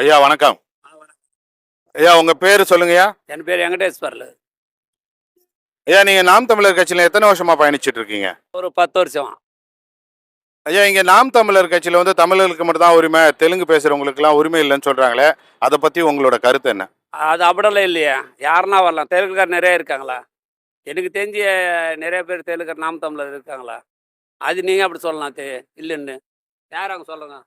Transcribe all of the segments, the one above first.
ஐயா வணக்கம். ஐயா உங்க பேரு சொல்லுங்கய்யா. என் பேர் வெங்கடேஸ்வரில். ஐயா நீங்க நாம் தமிழர் கட்சியில எத்தனை வருஷமா பயணிச்சிட்டு இருக்கீங்க ஒரு பத்து வருஷம். ஐயா இங்க நாம் தமிழர் கட்சியில வந்து தமிழர்களுக்கு மட்டும் தான் உரிமை தெலுங்கு பேசுறவங்களுக்கு எல்லாம் உரிமை இல்லைன்னு சொல்றாங்களே அதை பத்தி உங்களோட கருத்து என்ன? அது அப்படிலாம் இல்லையா. யாருன்னா வரலாம். தெலுங்குக்கார் நிறைய இருக்காங்களா? எனக்கு தெரிஞ்சு நிறைய பேர் தெலுங்கர் நாம் தமிழர் இருக்காங்களா? அது நீங்கள் அப்படி சொல்லலாம் தே இல்லைன்னு. யார் அவங்க சொல்லுங்க?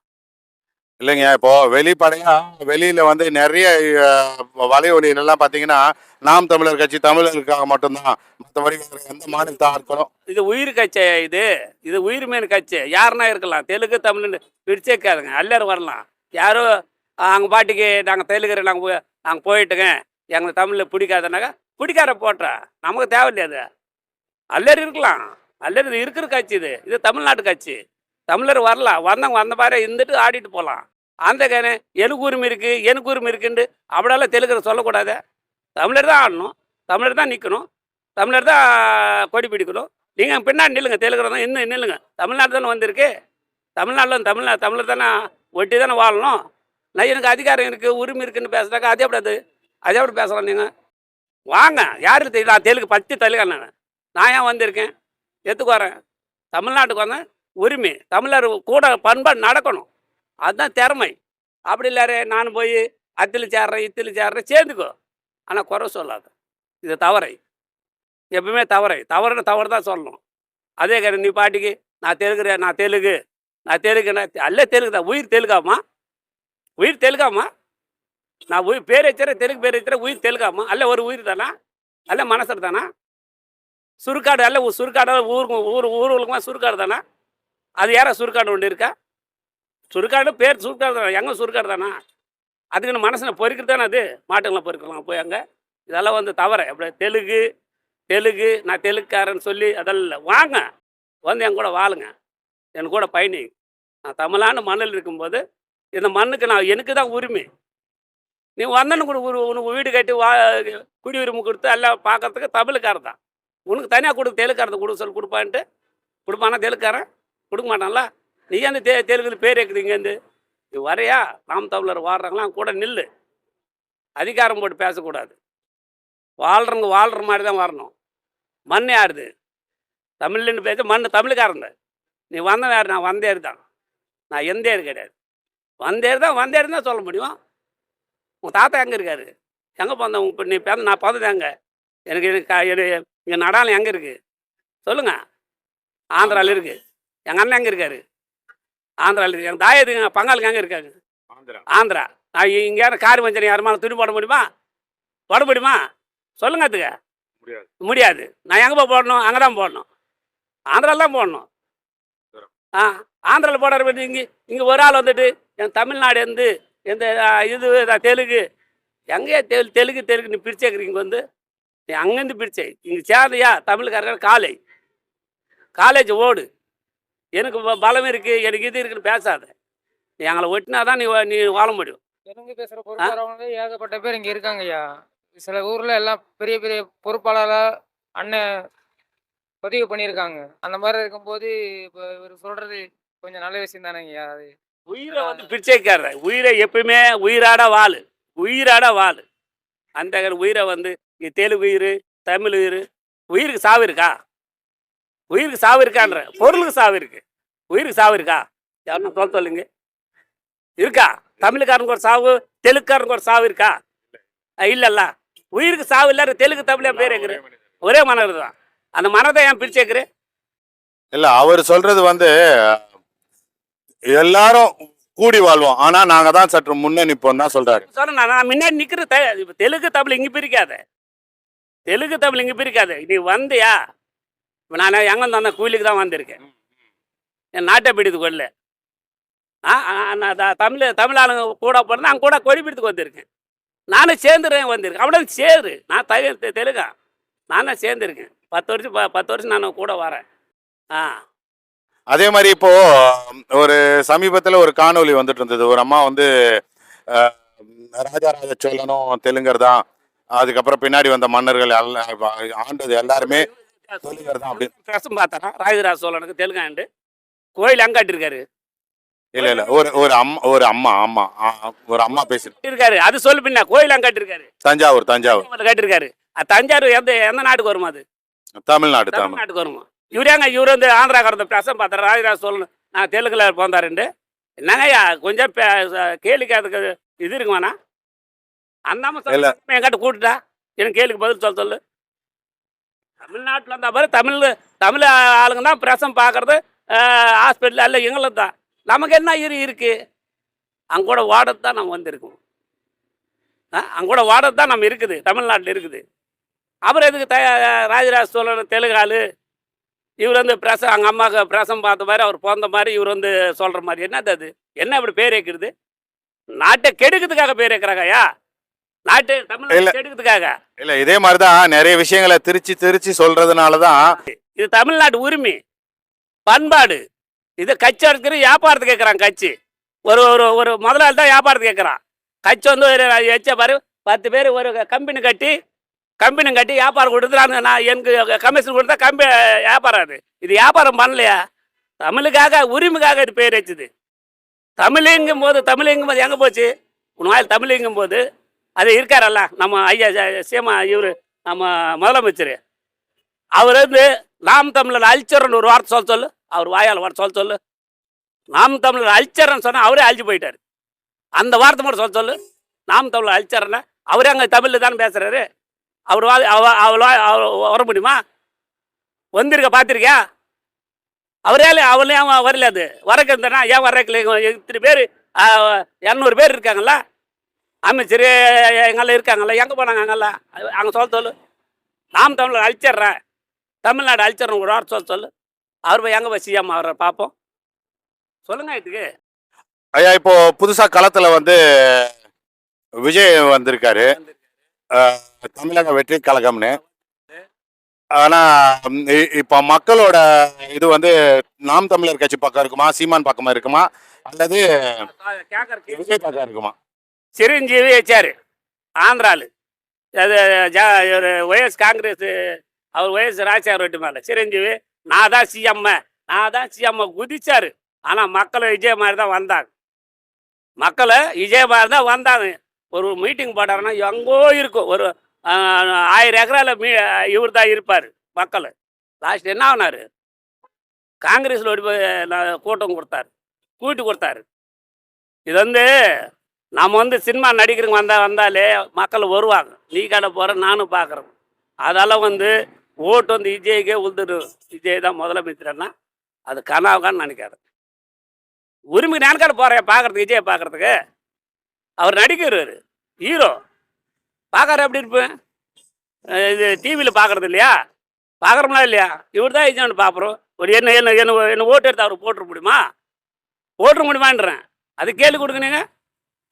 இல்லைங்க இப்போ வெளிப்படையா வெளியில வந்து நிறைய அஹ், வலையொலியில பாத்தீங்கன்னா நாம் தமிழர் கட்சி தமிழர்களுக்காக மட்டும்தான். மற்றபடி வேற எந்த மாநிலத்தா இருக்கணும் இது உயிர் கட்சி இது? இது உயிர் மீன் கட்சி. யாருன்னா இருக்கலாம். தெலுங்கு தமிழ்னு பிரிச்சேக்காதுங்க. எல்லாரும் வரலாம். யாரோ அவங்க பாட்டிக்கு நாங்கள் தெலுங்கு நாங்கள் நாங்கள் போயிட்டுங்க. எங்களுக்கு தமிழில் பிடிக்காதுனாக்கா பிடிக்காத போட்டா நமக்கு தேவையில்லையா அது. எல்லாரும் இருக்கலாம். அல்லர் இருக்கிற கட்சி இது. இது தமிழ்நாட்டு கட்சி. தமிழர் வரலாம். வந்தவங்க வந்த மாதிரி இருந்துட்டு ஆடிட்டு போகலாம். அந்த கேனு எனக்கு உரிமை இருக்குது எனக்கு உரிமை இருக்குன்ட்டு அப்படியெல்லாம் தெலுங்குற சொல்லக்கூடாது. தமிழர் தான் ஆடணும். தமிழர் தான் நிற்கணும் தமிழர் தான் கொடி பிடிக்கணும். நீங்கள் பின்னாடி நில்லுங்க. தெலுங்குற தான் இன்னும் நில்லுங்க. தமிழ்நாடு தானே வந்திருக்கு. தமிழ்நாட்டில் தமிழ்நா தமிழர் தானே ஒட்டி தானே வாழணும். நான் எனக்கு அதிகாரம் இருக்குது உரிமை இருக்குன்னு பேசுகிறாங்க அதே எப்படி அது? அதே அப்படி பேசலாம் நீங்கள் வாங்க. யாருக்கு தெரியல நான் தெலுங்கு பத்து தெலுங்கு நான். நான் ஏன் வந்திருக்கேன்? எத்துக்கு வரேன். தமிழ்நாட்டுக்கு வந்தேன். உரிமை. தமிழர் கூட பண்பாடு நடக்கணும். அதுதான் திறமை. அப்படி இல்லாரு நான் போய் அத்தில் சேர்றேன் இத்தில் சேர்றேன் சேர்ந்துக்கோ. ஆனால் குறை சொல்லாத. இது தவறை. எப்பவுமே தவறை. தவறுன்னு தவறு தான் சொல்லணும். அதே காரணம் நீ பாட்டிக்கு நான் தெலுங்கு நான் தெலுங்கு நான் தெலுங்குனா அல்ல தெலுங்கு தான் உயிர் தெலுங்காமா? உயிர் தெலுங்காமா? நான் உயிர் பேர் வச்சுறேன் தெலுங்கு பேர் வச்சுறேன் உயிர் தெலுங்காமா? அல்ல ஒரு உயிர் தானா? அல்ல மனசர் தானா? சுருக்காடு அல்ல சுருக்காடு ஊருக்கு ஊர் ஊர்களுக்குமா சுருக்காடு தானா? அது யாரா சுருக்காடு ஒன்று இருக்கா? சுருக்காடு பேர் சுருக்காடு தானே? எங்கே சுருக்காடு தானா? அதுக்குன்னு மனசில் பொறுக்கிறது தானே அது? மாட்டுங்களை பொறுக்கலாம் போய் அங்கே. இதெல்லாம் வந்து தவற. அப்படி தெலுங்கு தெலுங்கு நான் தெலுங்குக்காரன்னு சொல்லி அதெல்லாம் இல்லை. வாங்க. வந்து என் கூட வாழுங்க. என் கூட பயணி. நான் தமிழான மண்ணில் இருக்கும்போது இந்த மண்ணுக்கு நான் எனக்கு தான் உரிமை. நீ வந்தனு கூட ஒரு உனக்கு வீடு கட்டி வா குடியுரிமை கொடுத்து எல்லாம் பார்க்கறதுக்கு தமிழுக்காரன் தான். உனக்கு தனியாக கொடு தெலுக்காரத்தை கொடுக்க சொல்லி கொடுப்பான்ட்டு. கொடுப்பானா தெலுக்காரன் கொடுக்க மாட்டான்ல? நீ அந்த தெ தெலுங்குல பேர் இங்கேருந்து நீ வரையா? நாம் தமிழர் வாழ்கிறாங்களாம் கூட நில்லு. அதிகாரம் போட்டு பேசக்கூடாது. வாழ்கிறவங்க வாழ்கிற மாதிரி தான் வரணும். மண் யாருது? தமிழ்னு பேச மண் தமிழுக்காரன் நீ வந்தவன் யார்? நான் வந்தேர் தான். நான் எந்தேர் கிடையாது. வந்தேர் தான் வந்தேர் தான் சொல்ல முடியும். உங்கள் தாத்தா எங்கே இருக்காரு? எங்கே பிறந்தவங்க இப்போ நீ பிறந்த நான் பிறந்தது எங்கே? எனக்கு எனக்கு இங்கே நடாலம் எங்கே இருக்குது சொல்லுங்கள் ஆந்திராவில் இருக்குது எங்கள் அண்ணன் எங்கே இருக்காரு? ஆந்திராவில் எங்கள் தாயத்துக்கு பங்காளுக்கு எங்கே இருக்காங்க? ஆந்திரா. நான் இங்கே கார் வஞ்சனை யாருமா துணி போட முடியுமா? போட முடியுமா? சொல்லுங்க அதுக்கு. முடியாது. முடியாது. நான் எங்கே போய் போடணும்? அங்கே தான் போடணும். ஆந்திராவில் தான் போடணும். ஆ ஆந்திராவில் போடுற பற்றி இங்கே இங்கே ஒரு ஆள் வந்துட்டு என் தமிழ்நாடு வந்து எந்த இது தெலுங்கு. எங்கேயா தெலு தெலுங்கு தெலுங்கு நீ பிரிச்சேக்கிறீங்க வந்து. நீ அங்கேருந்து பிரிச்சே. இங்கே சேர்ந்தியா? தமிழ்காரர் காலை. காலேஜ் ஓடு. எனக்கு பலம் இருக்குது எனக்கு இது இருக்குன்னு பேசாத. நீ எங்களை ஒட்டினா தான் நீ நீ வாழ முடியும். தெலுங்கு பேசுற பொறுப்பாளர்கள் ஏகப்பட்ட பேர் இங்க இருக்காங்கய்யா. சில ஊர்ல எல்லாம் பெரிய பெரிய பொறுப்பாளராக அண்ணன் பதிவு பண்ணியிருக்காங்க. அந்த மாதிரி இருக்கும்போது இப்போ இவர் சொல்றது கொஞ்சம் நல்ல விஷயம் தானேங்கய்யா அது. உயிரை வந்து பிரிச்சேக்கார உயிரை எப்பயுமே உயிராட வாழு. உயிராட வாழு. அந்த உயிரை வந்து தெலுங்கு உயிர் தமிழ் உயிர் உயிருக்கு சாவு இருக்கா? உயிருக்கு சாவு இருக்கான்ற. பொருளுக்கு சாவு இருக்கு. உயிருக்கு சாவு இருக்கா? யாருன்னா சொல்ல சொல்லுங்க இருக்கா? தமிழுக்காரனுக்கு ஒரு சாவு தெலுங்குக்காரனுக்கு ஒரு சாவு இருக்கா? இல்லல்ல. உயிருக்கு சாவு இல்ல தெலுங்கு தமிழ் பேர் கேட்குறேன் ஒரே மனம் தான். அந்த மனதை ஏன் பிரிச்சேக்குறேன் இல்ல அவர் சொல்றது வந்து எல்லாரும் கூடி வாழ்வோம். ஆனா நாங்க தான் சற்று முன்ன நிப்போம் தான் சொல்றாரு. சொன்னேன் நான் முன்னாடி இப்ப தெலுங்கு தமிழ் இங்கே பிரிக்காத. தெலுங்கு தமிழ் இங்கே பிரிக்காத. நீ வந்தியா? இப்போ நான் எங்கே வந்தேன் கூலிக்கு தான் வந்திருக்கேன். என் நாட்டை பிடித்து கொள்ள நான் தமிழ் தமிழ் ஆளுங்க கூட போனேன் நான் கூட கொடி பிடித்துக்கு வந்திருக்கேன். நானும் சேர்ந்துறேன் வந்திருக்கேன். அப்படியே சேரு. நான் தை தெலுங்கா. நான் தான் சேர்ந்துருக்கேன். பத்து வருஷம் பத்து வருஷம் நான் கூட வரேன். ஆ. அதே மாதிரி இப்போ ஒரு சமீபத்துல ஒரு காணொளி வந்துட்டு இருந்தது. ஒரு அம்மா வந்து ராஜாராஜ சோழனும் தெலுங்கர் தான். அதுக்கப்புறம் பின்னாடி வந்த மன்னர்கள் ஆண்டது எல்லாருமே தெலுங்கர் தான் அப்படின்னு பிரசம் பார்த்தா ராஜராஜ சோழனுக்கு தெலுங்காண்டு கோயில் அங்கே கட்டியிருக்காரு இல்ல இல்ல ஒரு ஒரு அம்மா ஒரு அம்மா அம்மா ஒரு அம்மா பேசு கட்டிருக்காரு. அது சொல்லு பின்ன கோயிலாம் கட்டிருக்காரு? தஞ்சாவூர் தஞ்சாவூர். கட்டிருக்காரு. தஞ்சாவூர் எந்த எந்த நாட்டுக்கு வருமா அது? தமிழ்நாடு தமிழ் தமிழ்நாட்டுக்கு வருமா? இவர் ஏங்க இவர் வந்து ஆந்திராக்காரந்த பிரசம் பார்த்தாரு. ராஜராஜ சொல்லணும் நான் தெலுங்குல போந்தாருண்டு என்னங்கய்யா கொஞ்சம் கேலிக்கு அதுக்கு இது இருக்குமாண்ணா? அந்த அம்மா என்கிட்ட கூட்டுட்டா எனக்கு கேளுக்கு பதில் சொல்ல சொல்லு. தமிழ்நாட்டில் இருந்தால் பாரு தமிழ் தமிழ் ஆளுங்க தான் பிரசம் பார்க்குறது ஹாஸ்பிட்டல் இல்லை எங்களுக்கு தான். நமக்கு என்ன இரு இருக்குது அங்கூட வாடது தான் நம்ம வந்திருக்கோம். ஆ அங்கூட வாடது தான் நம்ம இருக்குது தமிழ்நாட்டில் இருக்குது. அப்புறம் எதுக்கு த ராஜராஜ சோழன் தெலுங்கு ஆளு? இவர் வந்து பிரசம் அங்கே அம்மாவுக்கு பிரசம் பார்த்த மாதிரி அவர் பிறந்த மாதிரி இவர் வந்து சொல்கிற மாதிரி. என்னது அது? என்ன இப்படி பேர் வைக்கிறது? நாட்டை கெடுக்கிறதுக்காக பேர் வைக்கிறாங்கய்யா நாட்டு இல்ல. தமிழ் கெடுக்கிறதுக்காக. இல்ல இதே மாதிரிதான் நிறைய விஷயங்களை திருச்சி திருச்சி சொல்றதுனாலதான் இது தமிழ்நாட்டு உரிமை பண்பாடு. இது கட்சி இருக்கிற வியாபாரத்துக்கு கேட்குறான் கட்சி. ஒரு ஒரு ஒரு முதலாளி தான் வியாபாரத்துக்கு கேட்குறான். கட்சி வந்து ஒரு எச்ச பாரு பத்து பேர் ஒரு கம்பெனி கட்டி கம்பெனி கட்டி வியாபாரம் கொடுத்துறாங்க. நான் எனக்கு கமிஷன் கொடுத்தா கம்பெனி வியாபாரம் அது. இது வியாபாரம் பண்ணலையா? தமிழுக்காக உரிமைக்காக இது பேர் வச்சுது. தமிழுங்கும் போது தமிழுங்கும் போது எங்கே போச்சு? உன் வாயில் தமிழுங்கும் போது அது இருக்காரல்ல நம்ம ஐயா சீமா இவர் நம்ம முதலமைச்சர். அவர் வந்து நாம் தமிழர் அழிச்சரன் ஒரு வார்த்தை சொல்ல சொல்லு அவர் வாயால் வார்த்தை சொல்ல சொல்லு. நாம் தமிழர் அழிச்சரன் சொன்னால் அவரே அழிச்சு போயிட்டார். அந்த வார்த்தை மட்டும் சொல்ல சொல்லு நாம் தமிழர் அழிச்சரன் அவரே அங்கே தமிழில் தானே பேசுகிறாரு அவர் வா அவள் வா- அவ வர முடியுமா? வந்திருக்க பார்த்துருக்கியா? அவரே அவளே அவன் வரல அது. வரக்கு இருந்தனா ஏன் வரக்கல இத்தனை பேர் இரநூறு பேர் இருக்காங்களா அமைச்சர் எங்கெல்லாம் இருக்காங்கல்ல? எங்கே போனாங்க அங்கெல்லாம்? அங்கே சொல்ல சொல்லு. நாம் தமிழர் அழிச்சிட்றேன் தமிழ்நாடு அழிச்சிடறோம் ஒரு வாரம் சொல்ல சொல்லு. அவர் போய் எங்கே போய் சிஎம் அவரை பார்ப்போம் சொல்லுங்க இதுக்கு ஐயா இப்போ புதுசா களத்துல வந்து விஜய் வந்திருக்காரு. தமிழக வெற்றி கழகம்னு. ஆனா ம், இ- இப்ப மக்களோட இது வந்து நாம் தமிழர் கட்சி பக்கம் இருக்குமா? சீமான் பக்கமா இருக்குமா? அல்லது விஜய் பக்கம் இருக்குமா? சிரஞ்சீவி வச்சார் ஆந்திராலு. அது ஜா ஒரு ஒய்எஸ் காங்கிரஸ் அவர் ஒய்எஸ் ராஜசேகர் ரெட்டி மேலே. சிரஞ்சீவி நான் தான் சிஎம்ம. நான் தான் சிஎம்ம குதிச்சார். ஆனால் மக்களை விஜய் மாதிரி தான் வந்தாங்க. மக்களை விஜய் மாதிரி தான் வந்தாங்க. ஒரு மீட்டிங் போட்டாருன்னா எங்கோ இருக்கும். ஒரு ஆயிரம் ஏக்கரால மீ இவர் தான் இருப்பார் மக்கள். லாஸ்ட் என்ன ஆனார்? காங்கிரஸில் ஓடி போய் கூட்டம் கொடுத்தாரு. கூட்டி கொடுத்தாரு. இது வந்து நம்ம வந்து சினிமா நடிக்கிறவங்க வந்தால் வந்தாலே மக்கள் வருவாங்க. நீ கடை போகிற நானும் பார்க்குறேன் அதெல்லாம் வந்து ஓட்டு வந்து விஜய்க்கே உழுதுடும் விஜய் தான் முதலமைச்சர்னா அது கனாவுக்கான்னு நினைக்காது. உரிமை நான்காடு போகிறேன் பார்க்குறதுக்கு விஜய் பார்க்குறதுக்கு அவர் நடிக்கிறவர் ஹீரோ பார்க்குற எப்படி இருப்பேன்? இது டிவியில் பார்க்குறது இல்லையா? பார்க்குறோம்னா இல்லையா? இவர் தான் விஜய் பார்க்குறோம் ஒரு என்ன என்ன என்ன என்ன ஓட்டு எடுத்து அவர் போட்டுற முடியுமா? போட்டுற முடியுமான்றேன். அது கேள்வி கொடுக்குறீங்க?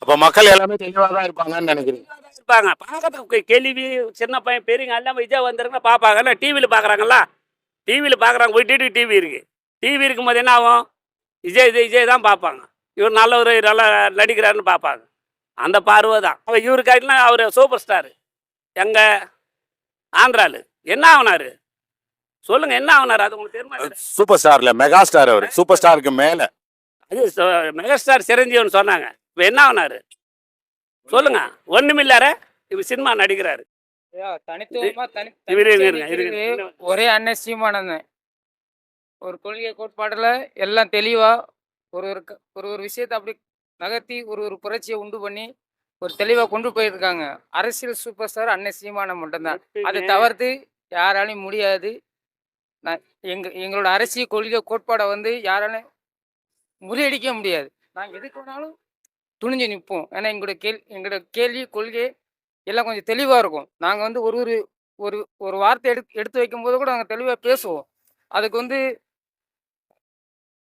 அப்ப மக்கள் எல்லாமே தெளிவா தான் இருப்பாங்கன்னு நினைக்கிறீங்க இருப்பாங்க. பார்க்கறதுக்கு கேள்வி சின்ன பையன் பெரியவங்க எல்லாம் விஜய் வந்துருங்க பார்ப்பாங்க. இல்லை டிவியில் பார்க்குறாங்களா டிவியில் பார்க்குறாங்க. போயிட்டு டிவி இருக்குது டிவி இருக்கும்போது என்ன ஆகும்? விஜய் இது விஜய் தான் பார்ப்பாங்க. இவர் நல்லவர் நல்லா நடிக்கிறாருன்னு பார்ப்பாங்க. அந்த பார்வை தான். அவன் இவருக்காட்டிலாம் அவர் சூப்பர் ஸ்டார் எங்க? ஆந்திராலு. என்ன ஆகுனாரு? சொல்லுங்க என்ன ஆகுனாரு? அது உங்களுக்கு தெரியுமா? சூப்பர் ஸ்டார்ல மெகா ஸ்டார் அவர். சூப்பர் ஸ்டாருக்கு மேல. அது சொ- மெகாஸ்டார் சிரஞ்சீவன் சொன்னாங்க. இப்போ என்ன ஆகுனாரு சொல்லுங்க. ஒண்ணுமில்லார இவர் சினிமா நடிக்கிறாரு. ஒரே அண்ணன் சீமானந்தன் ஒரு கொள்கை கோட்பாடுல எல்லாம் தெளிவா ஒரு ஒரு ஒரு ஒரு விஷயத்தை அப்படி நகர்த்தி ஒரு ஒரு புரட்சியை உண்டு பண்ணி ஒரு தெளிவா கொண்டு போயிருக்காங்க. அரசியல் சூப்பர் ஸ்டார் அண்ணன் சீமானம் மட்டும்தான் அதை தவிர்த்து யாராலையும் முடியாது. நான் எங்க எங்களோட அரசியல் கொள்கை கோட்பாடை வந்து யாராலும் முறியடிக்க முடியாது. நாங்கள் எதுக்கு வேணாலும் துணிஞ்சு நிற்போம் ஏன்னா எங்களோட கேள் எங்களோட கேள்வி கொள்கை எல்லாம் கொஞ்சம் தெளிவாக இருக்கும். நாங்கள் வந்து ஒரு ஒரு ஒரு ஒரு வார்த்தை எடுத்து எடுத்து வைக்கும்போது கூட நாங்கள் தெளிவாக பேசுவோம். அதுக்கு வந்து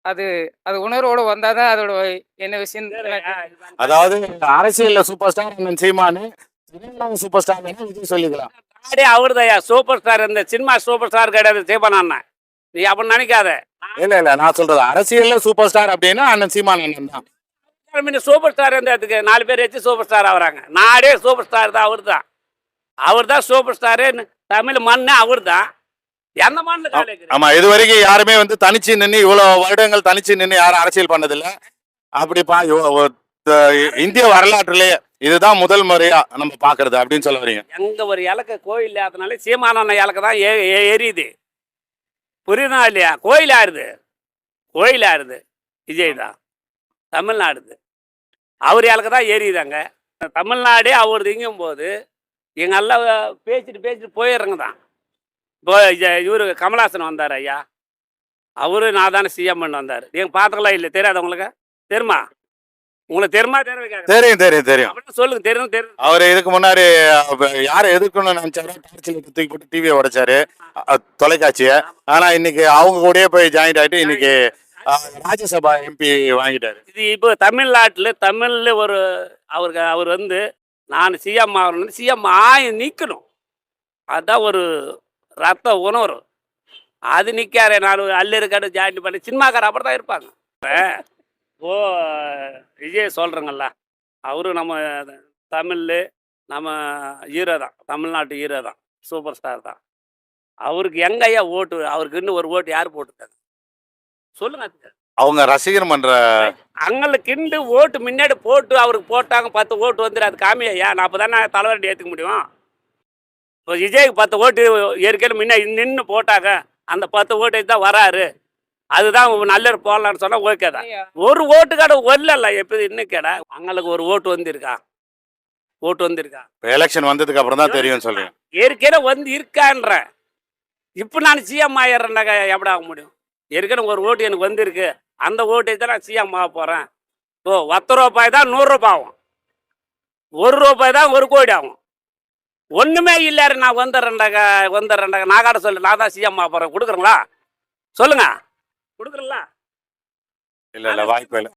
அது அது உணர்வோட வந்தால் தான் அதோட என்ன விஷயம் அதாவது அரசியல்ல super star Seeman super star Vijay சொல்லிக்கலாம். நாடே அவருதையா சூப்பர் ஸ்டார் இந்த சினிமா சூப்பர் ஸ்டார் கிடையாது சீபன் அண்ணன் நீ அப்படி நினைக்காத. இல்ல இல்ல நான் சொல்றது அரசியல்ல சூப்பர் ஸ்டார் அப்படின்னா அண்ணன் சீமான் அண்ணன் தான். சூப்பர் ஸ்டார் இடத்துக்கு நாலு பேர் வச்சு சூப்பர் ஸ்டார் ஆகுறாங்க. நாடே சூப்பர் ஸ்டார் தான் அவர் தான் அவர் தான் சூப்பர் ஸ்டாரு. தமிழ் மண்ணு அவர் தான் எந்த காலேஜ் ஆமா இது வரைக்கும் யாருமே வந்து தனிச்சு நின்று இவ்வளவு வருடங்கள் தனிச்சு நின்று யாரும் அரசியல் பண்ணதில்ல. அப்படி பா இந்திய வரலாற்றிலேயே இதுதான் முதல் முறையா நம்ம பாக்குறது அப்படின்னு சொல்ல வரீங்க. எங்க ஒரு இலக்க கோயில் இல்லாதனால சீமானண்ண இலக்க தான் எரியுது. புரியுதா இல்லையா? கோயில் ஆறுது கோயில் ஆறுது விஜய் தான். தமிழ்நாடுது. அவர் இலக்க தான் எரியுதாங்க தமிழ்நாடே அவரது இங்கும் போது எங்க எல்லாம் பேசிட்டு பேசிட்டு போயிடுறங்க தான் இப்போ இவர் கமலாசன் வந்தார் ஐயா. அவரு நான் தானே சிஎம் வந்தார். நீங்கள் பார்த்துக்கலாம் இல்லை தெரியாத உங்களுக்கு? தெரியுமா? உங்களுக்கு தெரியுமா தெரியும் தெரியும் தெரியும். அப்படின்னு சொல்லுங்க தெரியும் தெரியும். அவர் இதுக்கு முன்னாடி யாரை எதிர்க்கணும்னு நினைச்சாரோ டார்ச்சில் தூக்கி போட்டு டிவியை உடைச்சாரு. தொலைக்காட்சியை. ஆனா இன்னைக்கு அவங்க கூடயே போய் ஜாயிண்ட் ஆயிட்டு இன்னைக்கு ராஜ்யசபா எம்பி வாங்கிட்டாரு. இது இப்போ தமிழ்நாட்டில் தமிழில் ஒரு அவருக்கு அவர் வந்து நான் சிஎம் ஆகணும்னு சிஎம் ஆகி நிற்கணும் அதுதான் ஒரு ரத்த உணர்வு. அது நிற்காரு நான் அல்லிருக்காடு ஜாயின் பண்ணி. சினிமாக்கார அப்படி தான் இருப்பாங்க. ஓ விஜய் சொல்கிறேங்கல்ல அவரும் நம்ம தமிழ் நம்ம ஹீரோ தான். தமிழ்நாட்டு ஹீரோ தான். சூப்பர் ஸ்டார் தான். அவருக்கு எங்கய்யா ஓட்டு? அவருக்கு இன்னும் ஒரு ஓட்டு யார் போட்டுருக்காங்க? சொல்லுங்க. அவங்க ரசிகர் மன்ற அங்கே கிண்டு ஓட்டு முன்னாடி போட்டு அவருக்கு போட்டாங்க பத்து ஓட்டு வந்துடு அது காமியா நான் அப்போ தானே தலைவரடி ஏற்றுக்க முடியும். இப்போ விஜய்க்கு பத்து ஓட்டு ஏற்கனவே முன்ன நின்று போட்டாங்க. அந்த பத்து ஓட்டு தான் வராரு. அதுதான் நல்ல போடலான்னு சொன்னால் ஓகே தான். ஒரு ஓட்டு கடை வரல எப்படி இன்னும் கேடா அங்களுக்கு ஒரு ஓட்டு வந்திருக்கா? ஓட்டு வந்திருக்கா? எலெக்ஷன் வந்ததுக்கு அப்புறம் தான் தெரியும் சொல்றீங்க. ஏற்கனவே வந்து இருக்கான்ற. இப்போ நான் சிஎம் ஆயிடுறேன்னாக்கா எப்படி ஆக முடியும்? ஏற்கனவே ஒரு ஓட்டு எனக்கு வந்திருக்கு. அந்த ஓட்டை தான் நான் சிஎம் ஆக போகிறேன் ஓ பத்து ரூபாய் தான் நூறுரூபா ஆகும். ஒரு ரூபாய் தான் ஒரு கோடி ஆகும். ஒன்றுமே இல்லாரு நான் வந்துடுறேன்டாக்கா வந்துடுறேன்டாக்கா நான் காட்ட சொல்லு நான் தான் சிஎம் ஆக போகிறேன் கொடுக்குறீங்களா? சொல்லுங்க. கொடுக்குறீங்களா? இல்லை இல்லை வாய்ப்பு இல்லை.